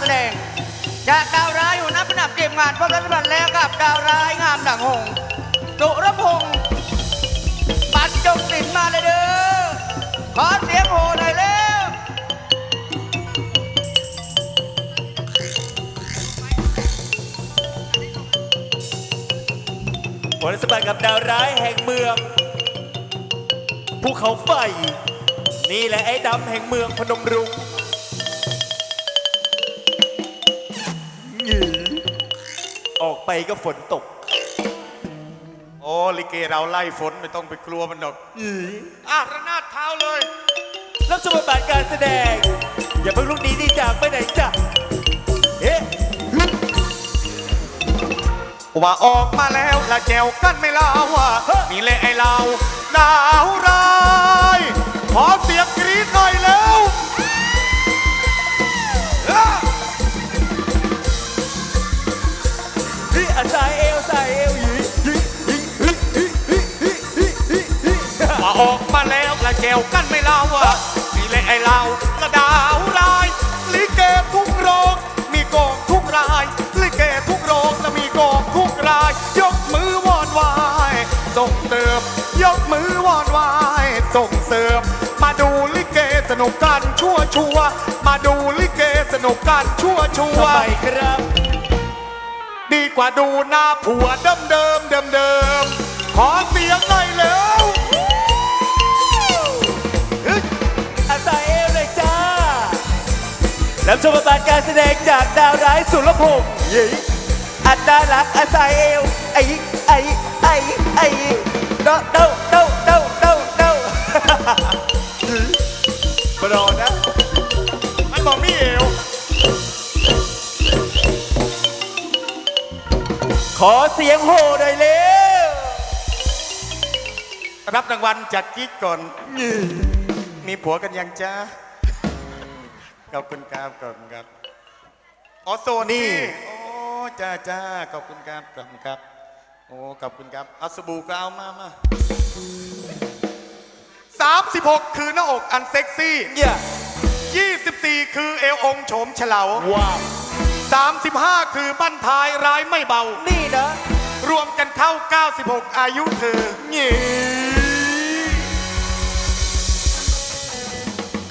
แสดงจากดาวร้ายหัวหน้าประดับเก็บงานพบรัฐบาลแล้วกับดาวร้ายงามดังหงส์ดุรพงศ์ปันจงสินมาเลยเด้อขอเสียงโหหน่อยเร็วผลสบัติกับดาวร้ายแห่งเมืองภูเขาไฟ นี่แหละไอ้ดำแห่งเมืองพนมรุ้ง ไปก็ฝนตก โอ้ลิเกเราไล่ฝนไม่ต้องไปกลัวมันหรอกหยืออะระนาดเท้าเลย รับชมบทบาทการแสดง อย่าเพิ่งลุกหนีดีจากไปไหนจ้ะเอ๊ะว่าออกมาแล้วละแจวกันไม่ลาว่านี่แหละไอ้เราดาวร้าย ขอเสียงกรี๊ดหน่อยแล้ว สายเอวสายเอวหยือหยือหยือหยือหยือหยือหยือหยือหยือหยือว่าออกมาแล้วละแจวกันไม่เล่าว่านี่แหละไอ้เราละดาวร้ายลิเกทุกโรงมีกองทุกรายลิเกทุกโรงจะมีกองทุกราย ยกมือวอนวายส่งเสริมยกมือวอนวายส่งเสริมมาดูลิเกสนุกกันชั่วชัวมาดูลิเกสนุกกันชั่วชัวทำไมครับ ว่าดูหน้าผัวเดิมเดิมเดิมเดิมขอเสียงหน่อยเร็วอาศัยเอวเลยจ้ารับชมบทบาทการแสดงจากดาวร้ายสุรพงษ์ยี่อันน่ารักอาศัยเอวไอ้ไอ้ไอ้ไอเด้าเด้าเด้าเด้า ขอเสียงโห่หน่อยเร็วรับรางวัลจากกิ๊กก่อน มีผัวกันยังจ้าขอบคุณครับขอบคุณครับอ๋อโซนี่โอ้จ้าจ้าขอบคุณครับขอบคุณครับ โอ้ขอบคุณครับเอาสบู่ก็เอามามาสามสิบหกคือหน้าอกอันเซ็กซี่เนี่ยยี่สิบสี่คือเอวองค์โฉมเฉลาว้าว สามสิบห้าคือบั้นท้ายร้ายไม่เบา นี่นะรวมกันเข้า 96 อายุเธอนี่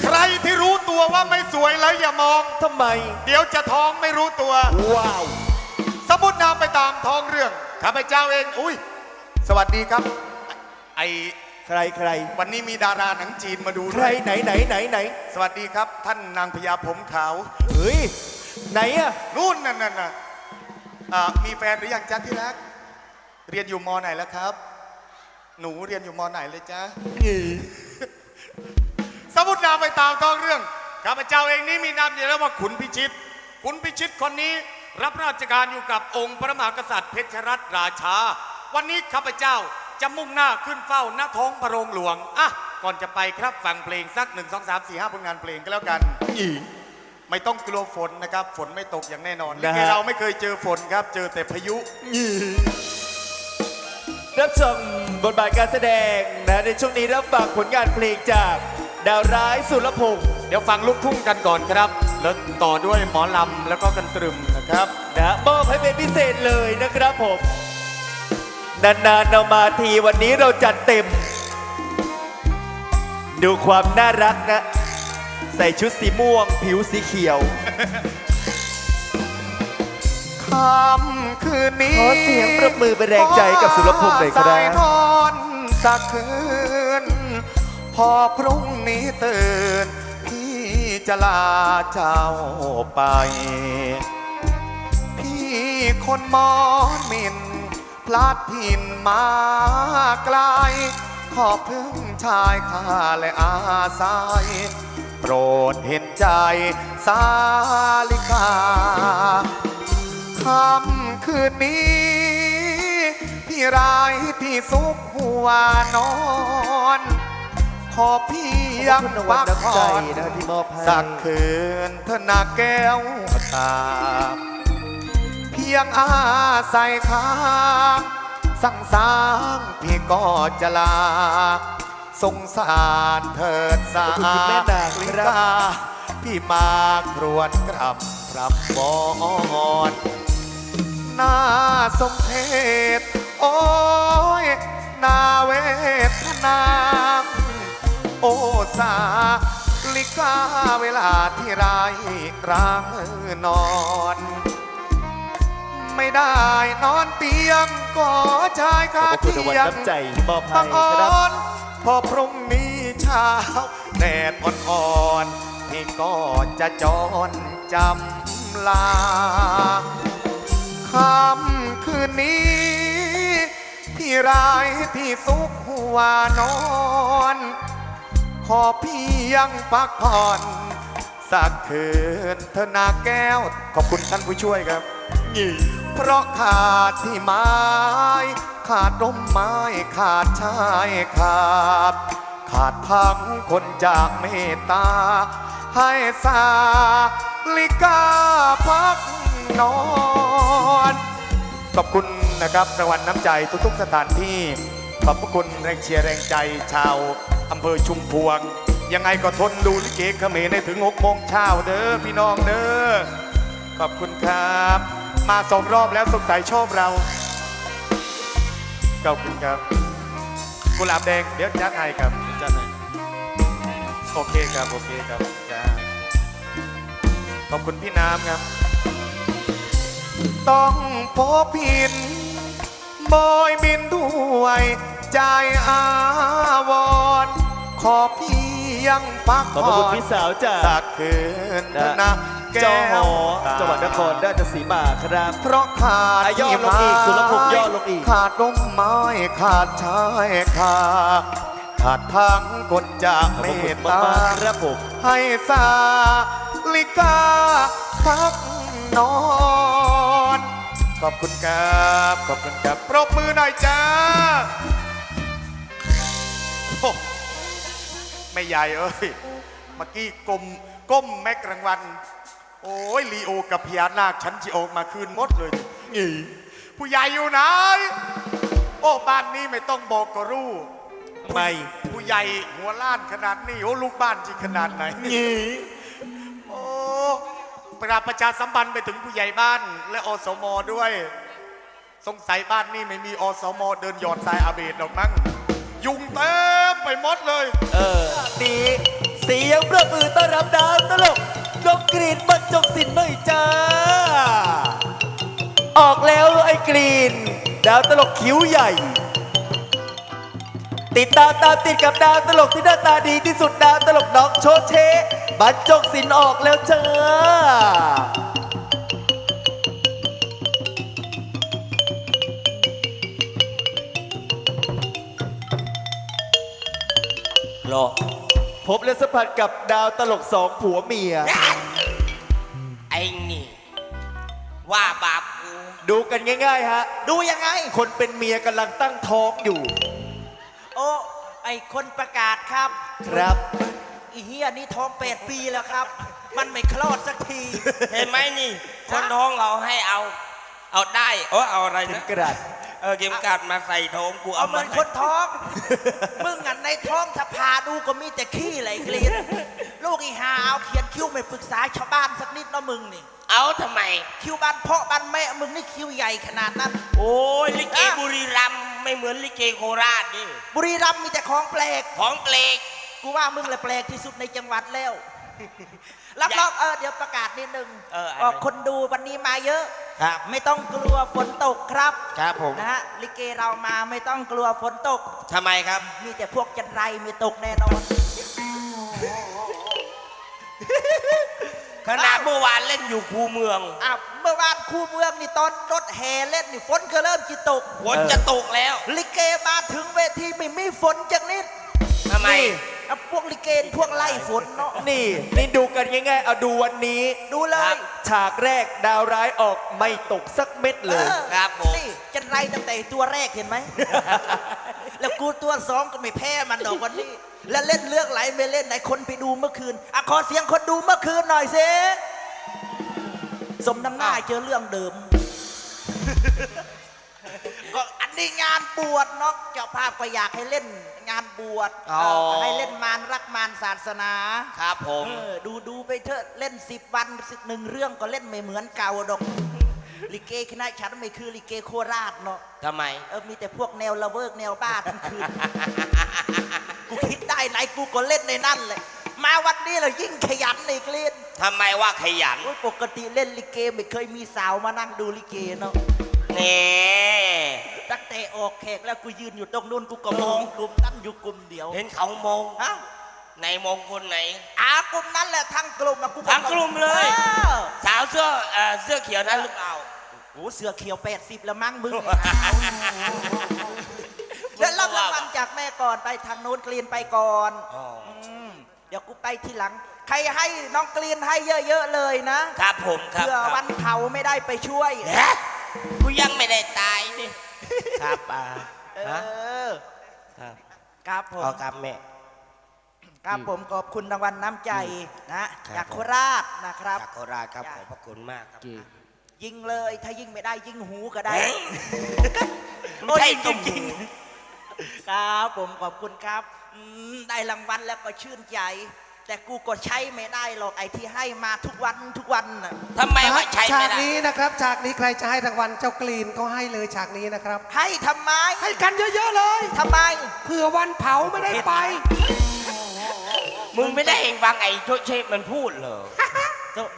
ใครที่รู้ตัวว่าไม่สวยแล้วอย่ามอง ทำไม เดี๋ยวจะท้องไม่รู้ตัว ว้าว สมมตินามไปตามท้องเรื่องข้าพเจ้าเอง อุ้ย สวัสดีครับ ไอใครใคร วันนี้มีดาราหนังจีนมาดูใคด้รวยไหนไหนไหนไหนสวัสดีครับ ท่านนางพญาผมขาว เฮ้ย ไหนอะนู่นนั่นน่ะน่ะอ่ามีแฟนหรือยังจ๊ะที่รัก เรียนอยู่มไหนแล้วครับ หนูเรียนอยู่มไหนเลยจ๊ะ นี่สมุดนามไปตามท้องเรื่องข้าพเจ้าเองนี้มีนามอยู่แล้วว่าขุนพิชิต ขุนพิชิตคนนี้รับราชการอยู่กับองค์พระมหากษัตริย์เพชรรัตนราชา วันนี้ข้าพเจ้าจะมุ่งหน้าขึ้นเฝ้าหน้าท้องพระโรงหลวงอะก่อนจะไปครับฟังเพลงสักหนึ่งสองสามสี่ห้าผลงานเพลงก็แล้วกัน นี่ ไม่ต้องกลัวฝนนะครับ ฝนไม่ตกอย่างแน่นอนนะฮะลิเกเราไม่เคยเจอฝนครับ เจอแต่พายุ รับชมบทบาทการแสดงนะในช่วงนี้รับฟังผลงานเพลงจาก ดาวร้ายสุรพงศ์เดี๋ยวฟังลูกทุ่งกันก่อนครับ แล้วต่อด้วยหมอลำแล้วก็กันตรึมนะครับนะมอบให้เป็นพิเศษเลยนะครับผม นานๆเรามาทีวันนี้เราจัดเต็ม ดูความน่ารักนะ ใส่ชุดสีม่วง ผิวสีเขียวค่ำคืนนี้ขอเสียงปรบมือเป็นแรงใจกับสุรพงษ์หน่อยครับ สายทอนสักคืน พอพรุ่งนี้ตื่น พี่จะลาเจ้าไป พี่คนมอนมินพลัดถิ่นมาไกล ขอพึ่งชายข้าและอาศัย โปรดเห็นใจสาลิกาค่ำคืนนี้ พี่รายพี่ซุกหัวนอน ขอพี่ยังขอบคุณรางวักน้ำใจผ่อนะที่มอบให้สักคืนเธอนาแก้วตา เพียงอาศัยค้างสั่งสางพี่ก็จะลา สงสารเถิดสาขอบคุณคุณแม่นางลิครับกาพี่มาครวญกรำพรับบอนน่าสมเพชโอ้ยน่าเวทนาโอสาลิกาเวลาที่ไรร่างนอน ไม่ได้นอนเตียงก็ชายขคาอบคุณเตีรางวัลยงน้ำใจที่มอบให้บังคอ่รับอน พอพรุ่งนี้เช้าแดดอ่อนๆพี่ก็จะจรจำลาค่ำคืนนี้ พี่ร้ายที่สุขหัวนอน ขอเพียงพักผ่อน สักคืนเธอนาแก้ว ขอบคุณท่านผู้ช่วยครับ เพราะขาดที่ไม้ ขาดร่มไม้ ขาดชายขาด ขาดทั้งคนจากเมตตา ให้สาลิกาพักนอน ขอบคุณนะครับรางวัลน้ำใจทุกๆสถานที่ ขอบพระคุณแรงเชียร์แรงใจชาวอำเภอชุมพวง ยังไงก็ทนดูลิเกเขมรได้ถึง6โมงเช้าเด้อพี่น้องเด้อขอบคุณครับ มาสองรอบแล้วสงสัยชอบเราขอบคุณครับกุหลาบแดงเดี๋ยวจัดให้ครับจัดให้โอเคครับโอเคครับจ้าขอบคุณพี่น้ำครับ ต้องพบผินบอยบินด้วยใจอาวรณ์ขอเพียงพักขอบผ่คุณอนพี่สาวจากสักคืนเถอะนะจอห แก้อวจังหวัดนครราชสีมาครับเพราะขาดอะย่อลงอีกสุรพงษ์ย่อลงอีกขาดร่มไม้ขาดชายขาดขาดทางคนจากขอบเมพระคุณตตามากๆครับผมให้สาลิกาพักนอน ขอบคุณครับขอบคุณครับปรบมือหน่อยจ้าโอ้ไม่ใหญ่เอ้ยเมื่อกี้กลมก้มแม็กรางวัล โอ้ยลีโอกับพญานาคฉันจิโออกมาคืนหมดเลยนี่ผู้ใหญ่อยู่ไหน โอ้บ้านนี้ไม่ต้องบอกก็รู้ไม่ผู้ใหญ่หัวล้านขนาดนี้โอ้ลูกบ้านจริงขนาดไหนนี่โอ้ประประชาสัมพันธ์ไปถึงผู้ใหญ่บ้านและอสมด้วย สงสัยบ้านนี้ไม่มีอสมเดินหยอดทรายอาเบดหรอกมั้งยุงเต็มไปหมดเลย เออ ดี เสียงประมือต้อนรับดาวตลก นกกรีนบรรจงสินหน่อยจ้า ออกแล้วไอ้กรีน ดาวตลกคิ้วใหญ่ ติดตามตามติดกับดาวตลกที่หน้าตาดีที่สุดดาวตลกน้องโชเชบรรจงสินออกแล้วจ้ารอ พบและสัมผัสกับดาวตลกสองผัวเมีย ไอ้นี่ ว่าบาปกูดูกันง่ายๆฮะ ดูยังไง คนเป็นเมียกำลังตั้งท้องอยู่ โอ้ไอ้คนประกาศครับครับ อีเฮียนี่ท้องแปดปีแล้วครับ มันไม่คลอดสักที เห็นไหมนี่ คนท้องเราให้เอา เอาได้เออเอาอะไรเข็มนะกระดาษ เออเข็มกลัดมาใส่ท้องกูเอาเอาเหมืมาอนคนท้อง มึงอันในท้องถ้าพาดูก็มีแต่ขี้ไหลเกลียนลูกอีหาเอาเขียนคิ้วไม่ปรึกษาชาวบ้านสักนิดเนาะมึงนี่ เอาทำไม คิ้วบ้านพ่อบ้านแม่มึงนี่คิ้วใหญ่ขนาดนั้น โอ้ยลิเกอะบุรีรัมย์ไม่เหมือนลิเกโคราชนี่บุรีรัมย์มีแต่ของแปลก ของเปลก กูว่ามึงแหละแปลกที่สุดในจังหวัดแล้ว รับรองเออเดี๋ยวประกาศนิดนึงเอออะไรออกคนดูวันนี้มาเยอะ ครับ ไม่ต้องกลัวฝนตกครับครับผมนะฮะลิเกเรามาไม่ต้องกลัวฝนตก ทำไมครับ มีแต่พวกจันไรไม่ตกแน่นอน ขนาดเมื่อวานเล่นอยู่คูเมืองอ้าวเมื่อวานคู่เมืองนี่ตอนรถแห่เล่นนี่ฝนก็เริ่มจิตก ฝนจะตกแล้วลิเกมาถึงเวทีไม่มีฝนจากนิดทำไม นี่อะพวกลิเกนพวกไล่ฝนเนาะนี่ นี่ดูกันง่ายๆเอาดูวันนี้ ดูเลครัย บ ฉากแรกดาวร้ายออกไม่ตกสักเม็ดเลยออครับผม นี่จันไรตั้งแต่ตัวแรกเห็นไหม แล้วกูตัวสองก็ไม่แพ้มันหรอกวันนี้ แล้วเล่นเรื่องไหลไม่เล่นไหนคนไปดูเมื่อคืนอะขอเสียงคนดูเมื่อคืนหน่อยสิสมน้ำหน้าเจอเรื่องเดิมก็อั นนี่งานบวชเนาะเจ้าภาพก็อยากให้เล่น งานบวชอ๋อ เออให้เล่นมารรักมารศาสนาครับผมเออดูดูไปเถอะเล่นสิบวันสิหนึ่งเรื่องก็เล่นไม่เหมือนเก่าดอกลิเกคณะฉันไม่คือลิเกโคราชเนาะทำไม เออมีแต่พวกแนวละเวิกแนวบ้าทั้งคืนกูคิดได้ไหนกูก็เล่นในนั่นเลยมาวันนี้เรายิ่งขยันอีกเล่นทำไมว่าขยัน โอ้ยปกติเล่นลิเกไม่เคยมีสาวมานั่งดูลิเกเนาะ นี่ ตั้งแต่ออกแขกแล้วกูยืนอยู่ตรงนู้นกูก็มองกลุ่มนั้นอยู่กลุ่มเดียวเห็นเขามองฮะในมงคนไหนอากลุ่มนั้นแหละทั้งกลุ่มอะกูทั้งกลุ่มเลย ออสาวเสื้อเอ่อเสื้อเขียวนั้นหรือเปล่าโอ้เสือเขียวแปดสิบแล้วมั้งมึงเดี๋ยวรับรางวัลจากแม่ก่อนไปทางนู้นกลีนไปก่อนอ๋อมเดี๋ยวกูไปทีหลัง ใครให้น้องกลีนให้เยอะๆเลยนะครับผมครับเพื่อครับวันเผาไม่ได้ไปช่วย เอ๊ะกูยังไม่ได้ตายนี่ ครับอ่าเอฮะอ ครับครับผม เอาครับแม่ ครับผมขอบคุณรางวัลน้ำใจนะจากโคราชนะครับ จากโคราชครับจ้ะขอบพระคุณมากครับยิงเลย ถ้ายิงไม่ได้ยิงหูก็ได้เฮ้ยไม่ใช่โอ้ยตุ้มจริงๆครับผมขอบคุณครับอืมได้รางวัลแล้วก็ชื่นใจ แต่กูก็ใช้ไม่ได้หรอกไอ้ที่ให้มาทุกวันทุกวันน่ะทำไมว่าใช้ฉาไม่กได้นี้นะครับฉากนี้ใครจะให้รางวัลเจ้ากรีนก็ให้เลยฉากนี้นะครับ ให้ทำไมให้กันเยอะๆเลยทำไม เผื่อวันเผาไม่ได้ไป มึงไม่ได้เองฟังไอ้โชเชฟมันพูดเหรอ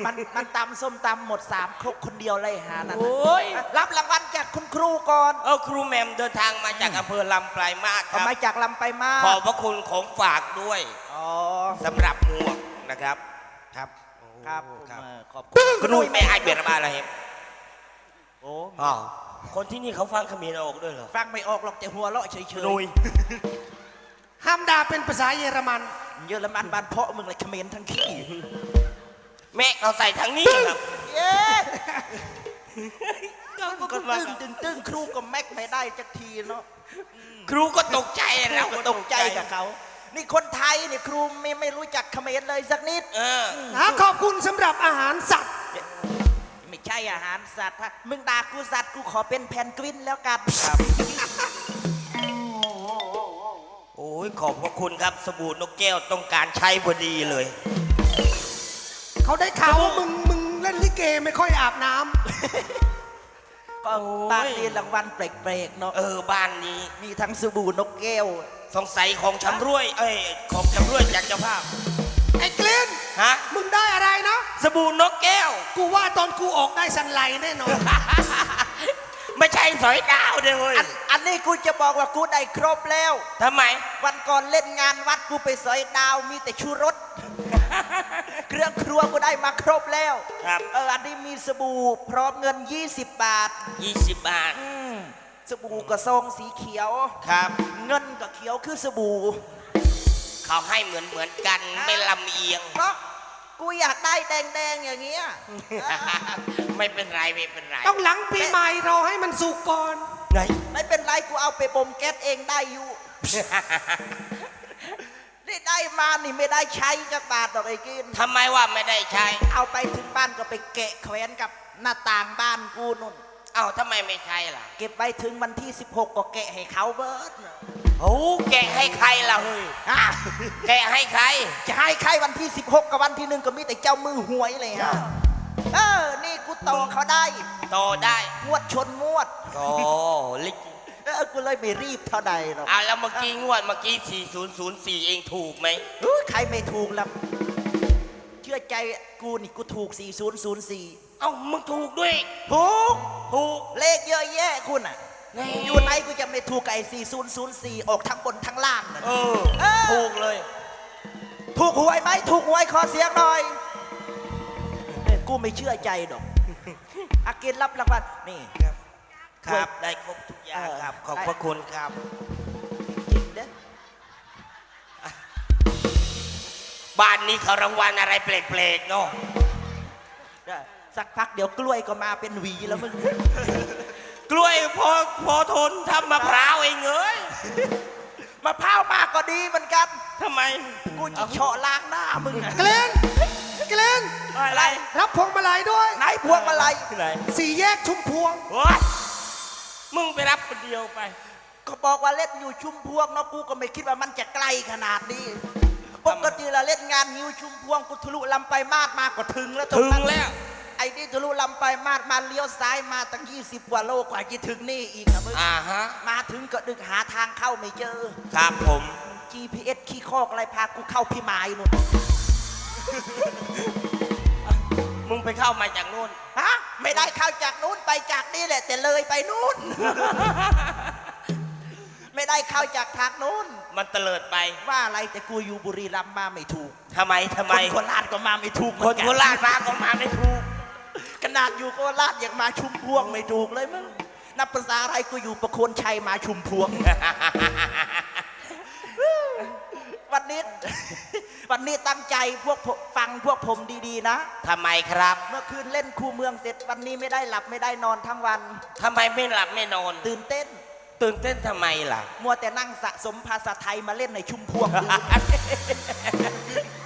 มันมันตำส้มตำหมดสามครกคนเดียวเลยฮะนั่นโอ้ยน่ะรับรางวัลจากคุณครูก่อนเออครูแหมมเดินทางมาจากอำเภอลำปลายมาศคเอารับ มาจากลำไปมากขอบพระคุณของฝากด้วยอ๋อสำหรับหมวกนะครับ ครับครับครับเออขอบคุณคุณนุ้ยไม่อายเบียดระบาดอะไรเห็นโอ้อ๋อคนที่นี่เขาฟังเขมรออกด้วยเหรอฟังไม่ออกหรอกแต่หัวเราะเฉยคุณนุ้ยห้ามด่าเป็นภาษาเยอรมันๆเยอรมันบ้านเพาะมึงเลยเขมรทั้งขี้ แม่เอาใส่ทางนี้ครับเย้ก็ก็ว่าตึ้งตึ้งตึ้งครูก็แม็กไม่ได้จักทีเนาะครูก็ตกใจเราก็ตกใจกับเขา นี่คนไทยนี่ครูไม่ไม่รู้จักเขมรเลยสักนิด เออนะขอบคุณสำหรับอาหารสัตว์ไม่ใช่อาหารสัตว์ถ้ามึงด่ากูสัตว์กูขอเป็นแพนกวินแล้วกันโอ้ยขอบพระคุณครับสบู่นกแก้วต้องการใช้พอดีเลย เขาได้ข่าวว่ามึงมึงเล่นลิเกไม่ค่อยอาบน้ำ ก็โอ้ย บ้านเรียนรางวัลเปรกๆเนาะเออบ้านนี้ มีทั้งสบู่นกแก้ว สงสัยของชำรวย เอ้ย ของชำรวยจากเจ้าภาพ ไอ้กรีนฮะ มึงได้อะไรนะ สบู่นกแก้ว กูว่าตอนกูออกได้สันไหลแน่นอน ไม่ใช่สอยดาวเด้อเว้ยอันอันนี้กูจะบอกว่ากูได้ครบแล้ว ทำไม วันก่อนเล่นงานวัดกูไปสอยดาวมีแต่ชูรส เครื่องครัวกูได้มาครบแล้วครับ เอออันนี้มีสบู่พร้อมเงิน 20 บาท 20 บาท อืมสบู่กระซองสีเขียว ครับ เงินกับเขียวคือสบู่ เขาให้เหมือนเหมือนกัน ไม่ลำเอียง เพราะกูอยากได้แดงๆอย่างเงี้ย ไม่เป็นไรไม่เป็นไรต้องหลังปีใหม่เราให้มันสุกก่อน ไหนไม่เป็นไรกูเอาไปบ่มแก๊สเองได้อยู่ นี่ได้มานี่ไม่ได้ใช้จากบาทหรอกไอ้กิน ทำไมว่าไม่ได้ใช้ เอาไปถึงบ้านก็ไปแกะแขวนกับหน้าต่างบ้านกูนุ่น เอ้าทำไมไม่ใช่ล่ะเก็บไว้ถึงวันที่ 16 ก็แกะให้เขาเบิร์ดน่ะโอ้แกะให้ใครล่ะเฮ้ยฮะแกะให้ใคร จะให้ใครวันที่ 16 กับวันที่หนึ่งก็มีแต่เจ้ามือหวยเลยฮะ เออ นี่กูโตเขาได้ โตได้ งวดชนงวดโอ้ลิก เออกูเลยไม่รีบเท่าใดหรอกอะแล้วเมื่อกี้งวดเมื่อกี้ 4004 เองถูกไหมเฮ้ยใครไม่ถูกล่ะเชื่อใจกูนี่กูถูก 4004 เอ้ามึงถูกด้วย ถูก ถูก เลขเยอะแยะคุณอะนี่อยู่ไหนกูจะไม่ถูกกับไอ้4004 ออกทั้งบนทั้งล่างน่ะเออเออ ถูกเลย ถูกหวยไหมถูกหวยขอเสียงหน่อยเอ้ยกูไม่เชื่อใจดอกอากินรับรางวัลนี่ครับ ได้ครบทุกอย่างเออครับ ขอบได้พระคุณครับจริงเด้อบ้านนี้เขารางวัลอะไรแปลกๆเนาะได้สักพักเดี๋ยวกล้วยก็มาเป็นหวีแล้วมึงกล้วยพอพอทนทำมะพร้าวเองเอ้ยมะพร้าวมากก็ดีเหมือนกันทำไมกูจะเฉาะล้างหน้ามึงอะกรีนกรีนอะไรรับพวงมาลัยด้วยไหนพวงมาลัยไหนสี่แยกชุมพวงโอ๊ย มึงไปรับคนเดียวไป ก็บอกว่าเล่นอยู่ชุมพวงเนาะกูก็ไม่คิดว่ามันจะไกลขนาดนี้ปกติเราเล่นงานนิ้วชุมพวงกูทะลุลำไปมาดมาก็ถึงแล้วตรถึงนั้นแล้ว ไอ้นี่ทะลุลำไปมาดมาเลี้ยวซ้ายมาตั้ง20กว่าโลกว่าจะถึงนี่อีกนะมึงอ่าฮะ มาถึงก็ดึกหาทางเข้าไม่เจอ ครับผม GPS ขี้คอกอะไรพากูเข้าพี่มายนู่น มึงไปเข้ามาจากนู่น ฮะ ไม่ได้เข้าจากนู้นไปจากนี่แหละ แต่เลยไปนู้น ไม่ได้เข้าจากทางนู้น มันเตลิดไปว่าอะไรแต่กูอยู่บุรีรัมย์มาไม่ถูกทำไมทำไม คนโคราชก็มาไม่ถูกเหมืคอนกัโคราชมาก็มาไม่ถูก ขนาดอยู่โคราชยังมาชุมพวงไม่ถูกเลยมึงนับภาษาอะไรกูอยู่ประโคนชัยมาชุมพวง วันนี้ วันนี้ตั้งใจพวกผมฟังพวกผมดีๆนะ ทำไมครับเมื่อคืนเล่นคู่เมืองเสร็จวันนี้ไม่ได้หลับไม่ได้นอนทั้งวัน ทำไมไม่หลับไม่นอน ตื่นเต้น ตื่นเต้นทำไมล่ะ มัวแต่นั่งสะสมภาษาไทยมาเล่นในชุมพวงดูโอ้ย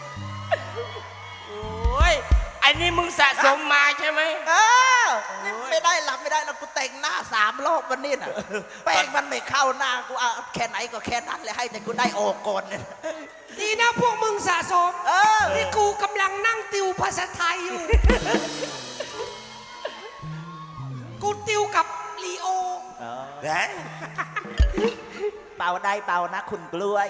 อันนี้มึงสะสมมาใช่ไหม เออนี่ไม่ได้หลับไม่ได้แล้วกูแต่งหน้าสามรอบวันนี้น่ะแป้งมันไม่เข้าหน้ากูเอาแค่ไหนก็แค่นั้นเลยให้แต่กูได้ออกก่อนเนี่ยดีนะพวกมึงสะสม เออ นี่กูกำลังนั่งติวภาษาไทยอยู่ กูติวกับลีโอเฮ้ยเป่าได้เป่านะคุณกล้วย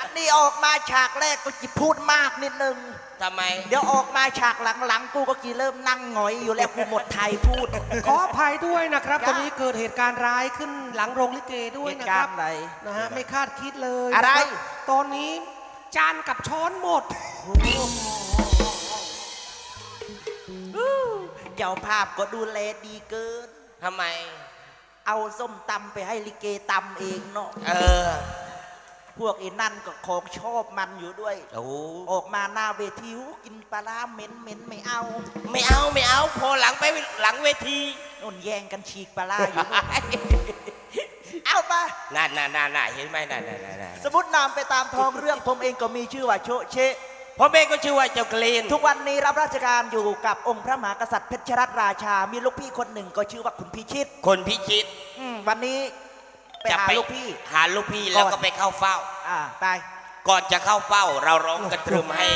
อันนี้ออกมาฉากแรกก็จะพูดมากนิดนึง ทำไม เดี๋ยวออกมาฉากหลังๆ กูก็กีเริ่มนั่งหงอยอยู่แล้วกูหมดไทยพูด ขออภัยด้วยนะครับ จ้ะ ตอนนี้เกิดเหตุการณ์ร้ายขึ้นหลังโรงลิเกด้วยเหตุนะกาครรับณ์อะไร นะฮะไม่คาดคิดเลยอะไร นคบตอนนี้จานกับช้อนหมด เจ้าภาพก็ดูแลดีเกิน ทำไม เอาส้มตำไปให้ลิเกตำเองเนาะ เออ พวกไอ้นั่นก็ของชอบมันอยู่ด้วย โอ้ออกมาหน้าเวทีหูกินปลาร้าเหม็นเหม็นไม่เอาไม่เอาไม่เอา พอหลังไปหลังเวทีนุ่นแย่งกันฉีกปลาร้าอยู่นู่นเอาไป น่าน่าน่าน่าเห็นไหมน่าน่าน่าน่าสมมตินามไปตามท้องเรื่องผมเองก็มีชื่อว่าโชเชะพ่อเมฆก็ชื่อว่าเจ้ากรีนทุกวันนี้รับราชการอยู่กับองค์พระมหากษัตริย์เพชรรัตนราชา มีลูกพี่คนหนึ่งก็ชื่อว่าคุณพิชิต คนพิชิต อืมวันนี้ ไปหาลูกพี่ หาลูกพี่แล้วก็ไปเข้าเฝ้า อ่าไป ก่อนจะเข้าเฝ้า เราร้องกันตรึมให้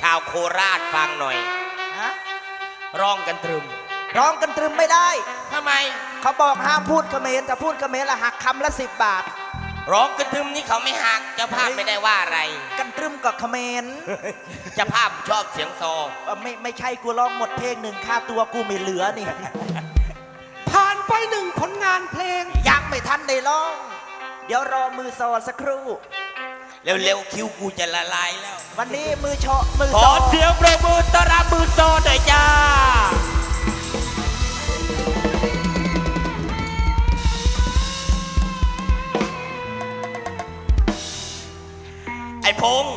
ชาวโคราชฟังหน่อยฮะ ร้องกันตรึมร้องกันตรึมไม่ได้ ทำไม เขาบอกห้ามพูดเขมรแต่พูดเขมรละหักคำละสิบบาท ร้องกันตรึมนี่เขาไม่หักเจ้าภาพไม่ได้ว่าอะไรกันตรึมกับเขมรเจ้าภาพชอบเสียงซอ เอ่อไม่ไม่ใช่กูร้องหมดเพลงหนึ่งค่าตัวกูไม่เหลือนี่ผ่าน ไปหนึ่งผลงานเพลง ยังไม่ทันได้ร้อง เดี๋ยวรอมือซอสักครู่ เร็วๆคิวกูจะละลายแล้ว วันนี้มือเชาะมือขซออเสียงปรบมือต้อนรับมือโซหน่อยจ้า ไอ้พงษ์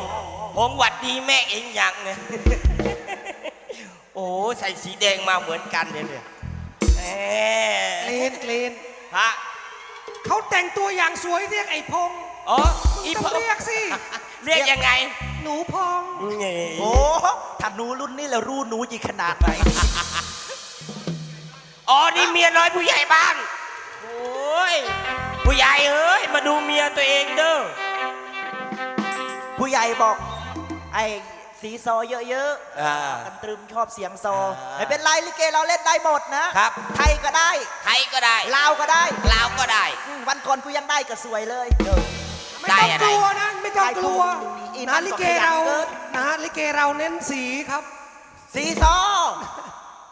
พงษ์หวัดดีแม่เองยังเนี่ย โอ้ใส่สีแดงมาเหมือนกันเนี่ยเนี่ยแหเกมรนเกรนฮะเขาแต่งตัวอย่างสวยเรียกไอ้พงษ์อ๋อมึงอีต้พองงษ์เรียกสิ เรียกยังไงหนูพองโอ้ถ้าหนูรุ่นนี้แล้วรู้หนูจีขนาดไหน อ๋อนี่เมียน้อยผู้ใหญ่บ้านโอ้ยผู้ใหญ่เอ้ยมาดูเมียตัวเองเด้อผู้ใหญ่บอก ไอ้ สีซอเยอะอ่าๆกันตรึมชอบเสียงซออ่าไม่เป็นไรลิเกเราเล่นได้หมดนะ ครับไทยก็ได้ไทยก็ได้ลาวก็ได้ลาวก็ได้ อืมวันก่อนกูยังได้ก็สวยเลย ไม่ได้ต้องอะไร กลัวนะไม่ต้องกลัวอีนั่นะนก็ลิเกขยันเราเกินนะฮะลิเกเราเน้นสีครับ สีซอ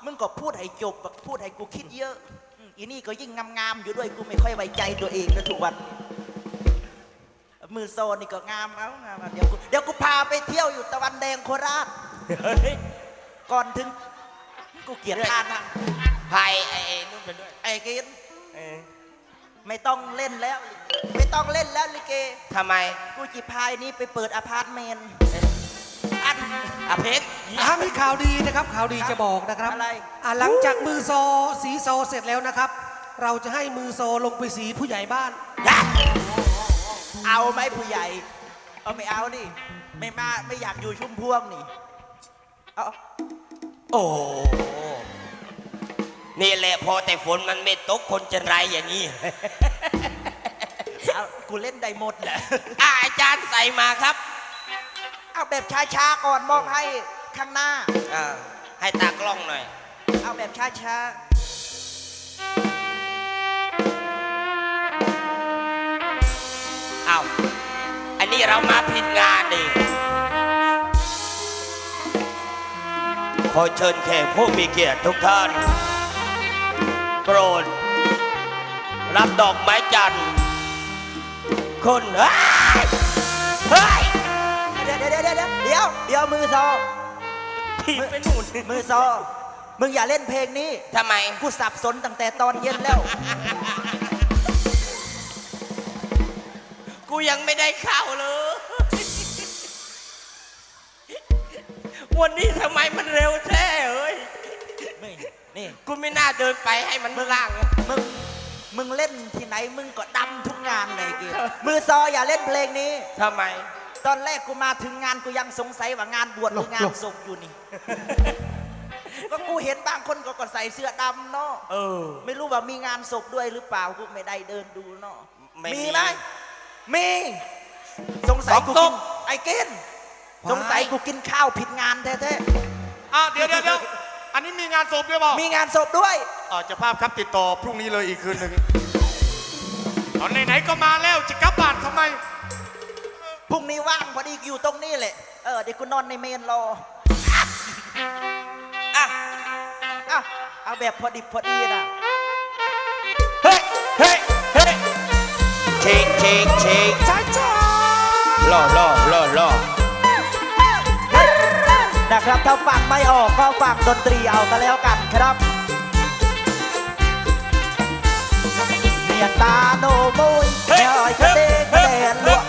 มึงก็พูดให้จบพูดให้กูคิดเยอะอืมอีนี่ก็ยิ่งงามๆอยู่ด้วยกูไม่ค่อยไว้ใจตัวเองนะทุกวัน มือโซนี่ก็งามเอางามเอาเดี๋ยวกูเดี๋ยวกูพาไปเที่ยวอยู่ตะวันแดงโคราชก่อนถึงกูเกลียดทานนะไทยไอ้นู่นไปด้วยไอ้กินไม่ต้องเล่นแล้ว ไม่ต้องเล่นแล้วลิเก ทำไมกูจีพายนี่ไปเปิดอพาร์ตเมนต์อัน อาเพชร อ่ามีข่าวดีนะครับข่าวดีจะบอกนะครับอะไร อ่าหลังจากมือโซสีโซเสร็จแล้วนะครับ เราจะให้มือโซลงไปสีผู้ใหญ่บ้านเอา ไหมผู้ใหญ่ เอาไม่เอาดิไม่มาไม่อยากอยู่ชุ่มพวงนี่เอาโอ้โหนี่แหละพอแต่ฝนมันไม่ตกคนจะไรอย่างนี้ เอากูเล่นได้หมดแหละอะอาจารย์ใส่มาครับเอาแบบช้าๆก่อนมองให้ข้างหน้า อ่าให้ตากล้องหน่อย เอาแบบช้าเนนี้เรามาผิดงานดิขอเชิญแขกผู้มีเกียรติทุกท่าน โปรด รับดอกไม้จันทร์คนเฮ้ยเฮ้ยๆเดี๋ยวเดี๋ยวเดี๋ยวเดี๋ยวเดี๋ยวเดี๋ยวมือซอถีบไปนู่นมือซอมึงอย่าเล่นเพลงนี้ทำไม กูสับสนตั้งแต่ตอนเย็นแล้ว กูยังไม่ได้เข้าเลย วันนี้ทำไมมันเร็วแท้เอ้ยนี่นี่ กูไม่น่าเดินไปให้มันล่างมึง มึงเล่นที่ไหนมึงก็ดำทุกงานเลยเกียมือซออย่าเล่นเพลงนี้ ทำไม ตอนแรกกูมาถึงงานกูยังสงสัยว่างานบวชหรืองานศพอยู่นี่ ก็กูเห็นบางคนก็ก็ใส่เสื้อดำเนาะ เออ ไม่รู้ว่ามีงานศพด้วยหรือเปล่ากูไม่ได้เดินดูเนาะ ไม่มี มีไหม มีสงสัยกูสอกิงนศพไอ้กินสงสัยกูกินข้าวผิดงานแท้อะเดี๋ยวเดี๋ยวเดี๋ยวอันนี้มีงานศพด้วยเปล่าๆมีงานศพด้วย อ่าเจะภาพครับติดต่อพรุ่งนี้เลยอีกคืนหนึ่งตอนไหนๆก็มาแล้วจะกลับบ้านทำไม พรุ่งนี้ว่างพอดีอยู่ตรงนี้แหละ เออเดี๋ยวกูนอนในเมนรออะอะเอาแบบพอดิบพอดีนะ เฮ้ย เฮ้ย เฮ้ยเชกเชกเชกช้าช้าล่อล่อล่อล่อนะครับถ้าฟังไม่ออกก็ฟังดนตรีเอาก็แล้วกันครับเมียตาโนมุยเมียอ้อยกระเดกมาแดนลวก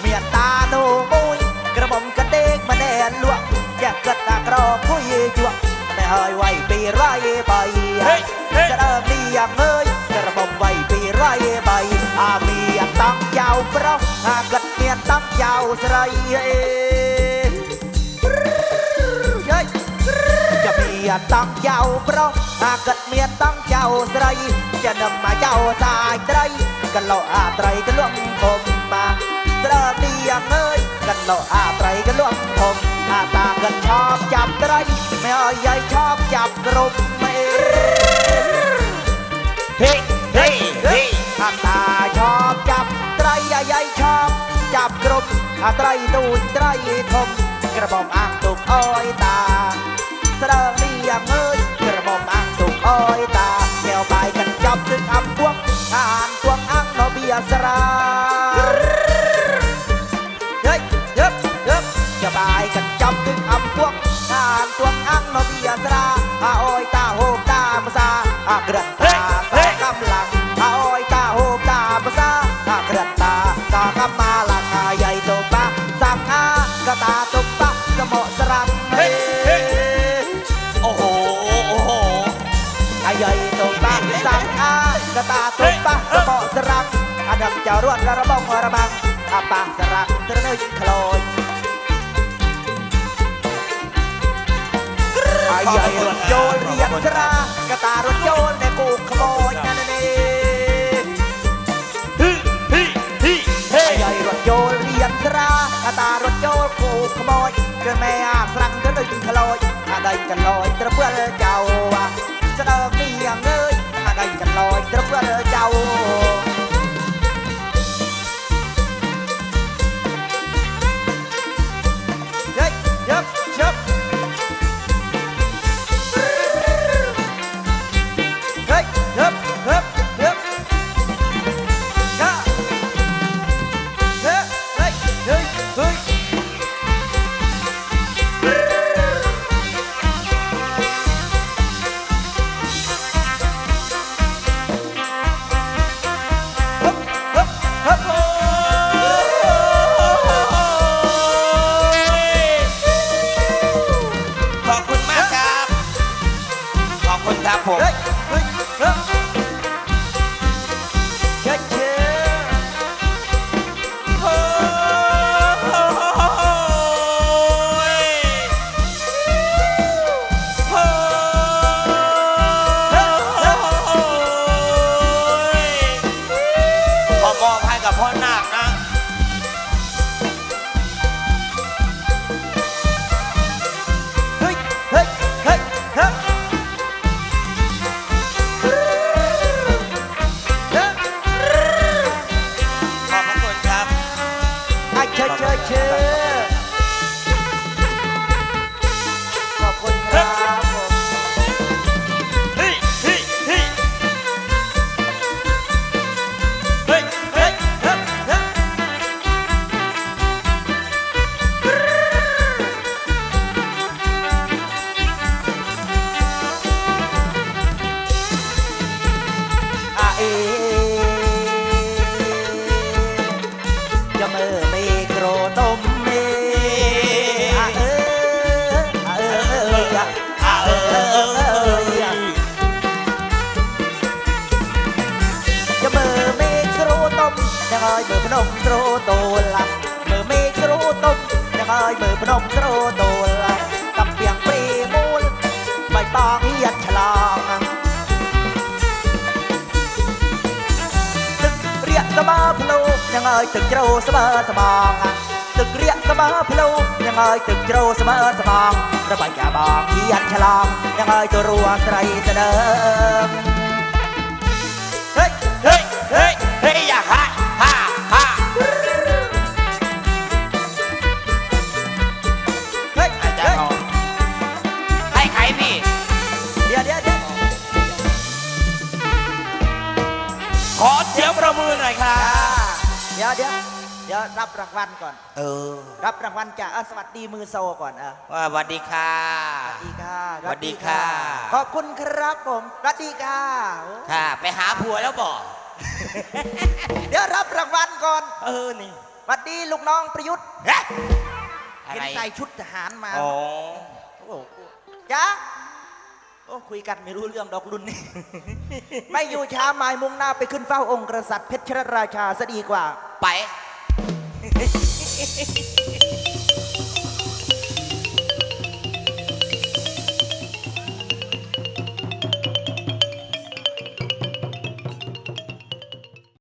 เมียตาโนมุยกระหม่อมกระเดกมาแดนลวกอยากเกิดตากรอผู้ยีจวกแต่เฮยไว้ปีไรใบจะเริ่มดีอย่างเอ้ยกระหม่อมไว้ปีไรใบ ស្ដើមលៀងអើយក្រមុំវៃ200បៃអាមានតង់ចៅប្រុសអាក្លិតមានតង់ចៅស្រីអេចាំមានតង់ចៅប្រុសអាក្លិតមានតង់ចៅស្រីចានឹមមកចៅសាយត្រីកន្លោអាត្រីកលក់ធំបាស្ដើមលៀងអើយកន្លោអាត្រីកលក់ធំអាតាកញ្ឆប់ចាប់ត្រីមិនអើយយាយឆប់ចាប់គ្រប់ ហេហេហេអាតាឈប់ចាប់ត្រីអាយាយឈប់ចាប់គ្រប់អាត្រីទូចត្រីធំក្របងអាទុកអើយតាស្រើលីអាងើយក្របងអាទុកអើយតាកែវបាយកញ្ចប់ទឹកអាប់ពួកអានពួកអាំងនៅវាស្រាากระตาตากำลังเอาอ้อยตาโหกตามาซาอากระตาตากำมาลังอาใหญ่โตปะสังอากระตาตุปะสมอสรังเฮ้โอ้โหโอ้โหอาใหญ่โตรงบ้านสังอากระตาตรงบ้านสมอสรังอาดำเจ้ารวดระบองระบังอาปาสรังเตรนยคลอเรียนยนั่นเองฮึฮึฮึเฮ้อย អាយអាយរត់ចូលរៀបស្រាកតារត់ចូលតែគូក្បោចណានេះហ៊ីហ៊ីហ៊ីហេអាយរត់ចូលរៀបស្រាកតារត់ចូលគូក្បោចគឺមែអាស្រាំងទៅដូចក្លោចអាដៃកឡោចត្រពលចៅស្ដៅពីអងើយអាដៃកឡោចត្រពលចៅ នំស្រោតូលមើលមេឃស្រោតុកអ្នកអើយមើលភ្នំស្រោតូលកំពៀងព្រីមូលបៃតងយាត់ឆ្លងទឹករាក់ស្មើផ្លូអ្នកអើយទឹកជ្រោស្មើស្បងទឹករាក់ស្មើផ្លូអ្នកអើយទឹកជ្រោស្មើស្បងប្របាច់កាបងយាត់ឆ្លងអ្នកអើយទៅរួស្រីស្ដើង ดี๋ยวเดี๋ยวเดี๋ยวขอเสียงประมือหน่อยครับ เดี๋ยวเดี๋ยวเดี๋ยวรับรางวัลก่อน เออรับรางวัลจากอะสวัสดีมือโซก่อนอะว่าสวัสดีค่ะ สวัสดีค่ะสวัสดีค่ะ ขอบคุณครับผมสวัสดีค่ะโอ้ค่ะ ไปหาผัวแล้วบอก เดี๋ยวรับรางวัลก่อนเออ นี่สวัสดีลูกน้องประยุทธ์เฮ้ยอะเห็นไรใส่ชุดทหารมา อ๋อ โอ้โหจ้า โอ้คุยกันไม่รู้เรื่องดอกรุ่นนี้ไม่อยู่ช้าหมายมุ่งหน้าไปขึ้นเฝ้าองค์กษัตริย์เพชรราชาซะดีกว่า ไป